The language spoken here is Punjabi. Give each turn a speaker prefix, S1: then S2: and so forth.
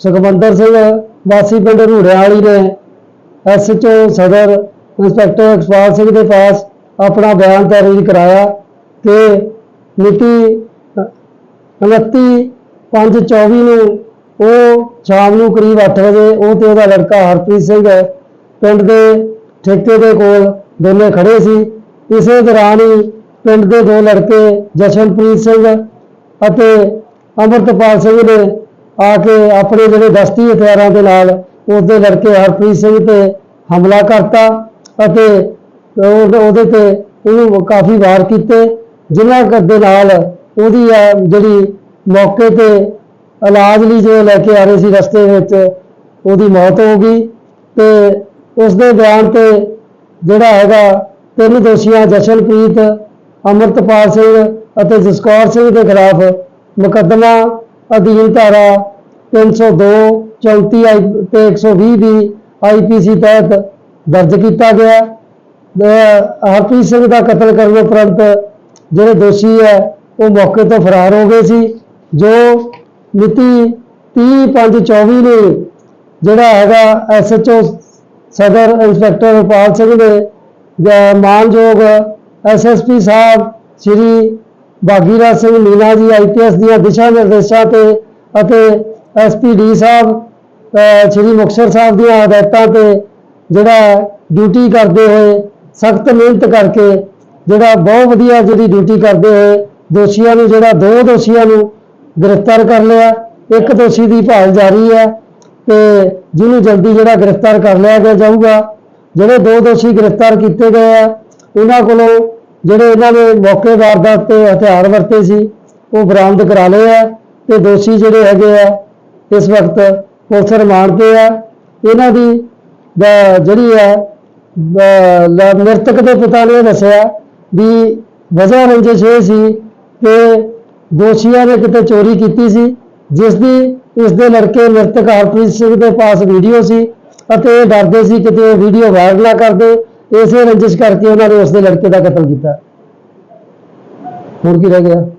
S1: ਸੁਖਵੰਦਰ ਸਿੰਘ, ਵਾਸੀ ਪਿੰਡ ਰੂੜਿਆਂ ਵਾਲੀ ਨੇ ਐਸਐਚਓ ਸਦਰ ਇੰਸਪੈਕਟਰ ਇਕਬਾਲ ਸਿੰਘ ਦੇ ਪਾਸ ਆਪਣਾ ਬਿਆਨ ਦਰਜ ਕਰਾਇਆ ਕਿ ਮਿਤੀ 29 5/24 ਨੂੰ ਉਹ ਸ਼ਾਮ ਨੂੰ ਕਰੀਬ 8 ਵਜੇ ਉਹ ਤੇ ਉਹਦਾ ਲੜਕਾ ਹਰਪ੍ਰੀਤ ਸਿੰਘ ਪਿੰਡ ਦੇ ਠੇਕੇ ਦੇ ਕੋਲ ਦੋਨੇ ਖੜੇ ਸੀ। ਇਸੇ ਦੌਰਾਨ ਹੀ ਪਿੰਡ ਦੇ ਦੋ ਲੜਕੇ ਜਸ਼ਨਪ੍ਰੀਤ ਸਿੰਘ ਅਤੇ ਅਮਰਤਪਾਲ ਸਿੰਘ ਨੇ ਆ ਕੇ ਆਪਣੇ ਜਿਹੜੇ ਦਸਤੀ ਹਥਿਆਰਾਂ ਦੇ ਨਾਲ ਉਸਦੇ ਲੜਕੇ ਹਰਪ੍ਰੀਤ ਸਿੰਘ ਤੇ ਹਮਲਾ ਕਰਤਾ ਅਤੇ ਉਹਦੇ ਤੇ ਉਹਨੂੰ ਕਾਫੀ ਵਾਰ ਕੀਤੇ, ਜਿਨ੍ਹਾਂ ਦੇ ਨਾਲ ਉਹਦੀ ਆ ਜਿਹੜੀ ਮੌਕੇ ਤੇ ਇਲਾਜ ਲਈ ਜੋ ਲੈ ਕੇ ਆ ਰਹੇ ਸੀ ਰਸਤੇ ਵਿੱਚ, ਉਹਦੀ ਮੌਤ ਹੋ ਗਈ ਤੇ ਉਸ ਦੇ ਬਿਆਨ ਤੇ ਜਿਹੜਾ ਹੈਗਾ ਤਿੰਨ ਦੋਸ਼ੀਆਂ ਜਸ਼ਨਪ੍ਰੀਤ, ਅਮਰਤਪਾਲ ਸਿੰਘ ਅਤੇ ਜਸਕੌਰ ਸਿੰਘ ਦੇ ਖਿਲਾਫ ਮੁਕੱਦਮਾ ਅਧੀਨ ਧਾਰਾ 302 34 ਆਈ, ਤੇ 120 ਦੀ ਆਈਪੀਸੀ ਤਹਿਤ ਦਰਜ ਕੀਤਾ ਗਿਆ। ਹਰਪ੍ਰੀਤ ਸਿੰਘ ਦਾ ਕਤਲ ਕਰਨ ਉਪਰੰਤ ਜਿਹੜੇ ਦੋਸ਼ੀ ਹੈ, ਉਹ ਮੌਕੇ ਤੋਂ ਫਰਾਰ ਹੋ ਗਏ ਸੀ, ਜੋ ਮਿਤੀ 30/5/24 ਨੂੰ ਜਿਹੜਾ ਹੈਗਾ ਐਸਐਚਓ ਸਦਰ ਇੰਸਪੈਕਟਰ ਰੁਪਾਲ ਸਿੰਘ ਨੇ ਜਾਂ ਮਾਨਯੋਗ ਐਸਐਸਪੀ ਸਾਹਿਬ, ਸ੍ਰੀ ਬਾਗੀਰਾਜ ਸਿੰਘ ਮੀਨਾ ਜੀ ਆਈਪੀਐਸ ਦੀਆਂ ਦਿਸ਼ਾ ਨਿਰਦੇਸ਼ਾਂ ਤੇ ਅਤੇ ਐਸਪੀਡੀ ਸਾਹਿਬ ਸ੍ਰੀ ਮੁਕਤਸਰ ਸਾਹਿਬ ਦੀਆਂ ਹਦਾਇਤਾਂ ਤੇ ਜਿਹੜਾ ਡਿਊਟੀ ਕਰਦੇ ਹੋਏ ਸਖਤ ਮਿਹਨਤ ਕਰਕੇ ਜਿਹੜਾ ਬਹੁਤ ਵਧੀਆ ਜਿਹੜੀ ਡਿਊਟੀ ਕਰਦੇ ਹੋਏ ਦੋਸ਼ੀਆਂ ਨੂੰ ਜਿਹੜਾ ਦੋ ਦੋਸ਼ੀਆਂ ਨੂੰ ਗ੍ਰਿਫਤਾਰ ਕਰ ਲਿਆ, ਇੱਕ ਦੋਸ਼ੀ ਦੀ ਭਾਲ ਜਾਰੀ ਹੈ ਤੇ ਜਿਹਨੂੰ ਜਲਦੀ ਜਿਹੜਾ ਗ੍ਰਿਫਤਾਰ ਕਰ ਲਿਆ ਗਿਆ ਜਾਊਗਾ। ਜਿਹੜੇ ਦੋ ਦੋਸ਼ੀ ਗ੍ਰਿਫਤਾਰ ਕੀਤੇ ਗਏ ਆ, ਉਹਨਾਂ ਕੋਲੋਂ ਜਿਹੜੇ ਇਹਨਾਂ ਨੇ ਮੌਕੇ ਵਾਰਦਾਤ ਤੇ ਹਥਿਆਰ ਵਰਤੇ ਸੀ, ਉਹ ਬਰਾਮਦ ਕਰਾ ਲਏ ਆ ਤੇ ਦੋਸ਼ੀ ਜਿਹੜੇ ਹੈਗੇ ਆ, ਇਸ ਵਕਤ ਪੁਲਿਸ ਰਿਮਾਂਡ ਤੇ ਆ। ਇਹਨਾਂ ਦੀ ਜਿਹੜੀ ਹੈ ਮ੍ਰਿਤਕ ਦੇ ਪਿਤਾ ਨੇ ਦੱਸਿਆ ਵੀ ਵਜ੍ਹਾ ਰੰਜਿਸ਼ ਇਹ ਸੀ ਕਿ ਦੋਸ਼ੀਆਂ ਨੇ ਕਿਤੇ ਚੋਰੀ ਕੀਤੀ ਸੀ, ਜਿਸ ਦੀ, ਇਸ ਦੇ ਲੜਕੇ ਮ੍ਰਿਤਕ ਹਰਪ੍ਰੀਤ ਸਿੰਘ ਦੇ ਪਾਸ ਵੀਡੀਓ ਸੀ ਅਤੇ ਇਹ ਡਰਦੇ ਸੀ ਕਿਤੇ ਵੀਡੀਓ ਵਾਇਰਲ ਨਾ ਕਰਦੇ ਇਸੇ ਰੰਜਿਸ਼ ਕਰਕੇ ਉਹਨਾਂ ਨੇ ਉਸ ਦੇ ਲੜਕੇ ਦਾ ਕਤਲ ਕੀਤਾ। ਹੋਰ ਕੀ ਰਹਿ ਗਿਆ?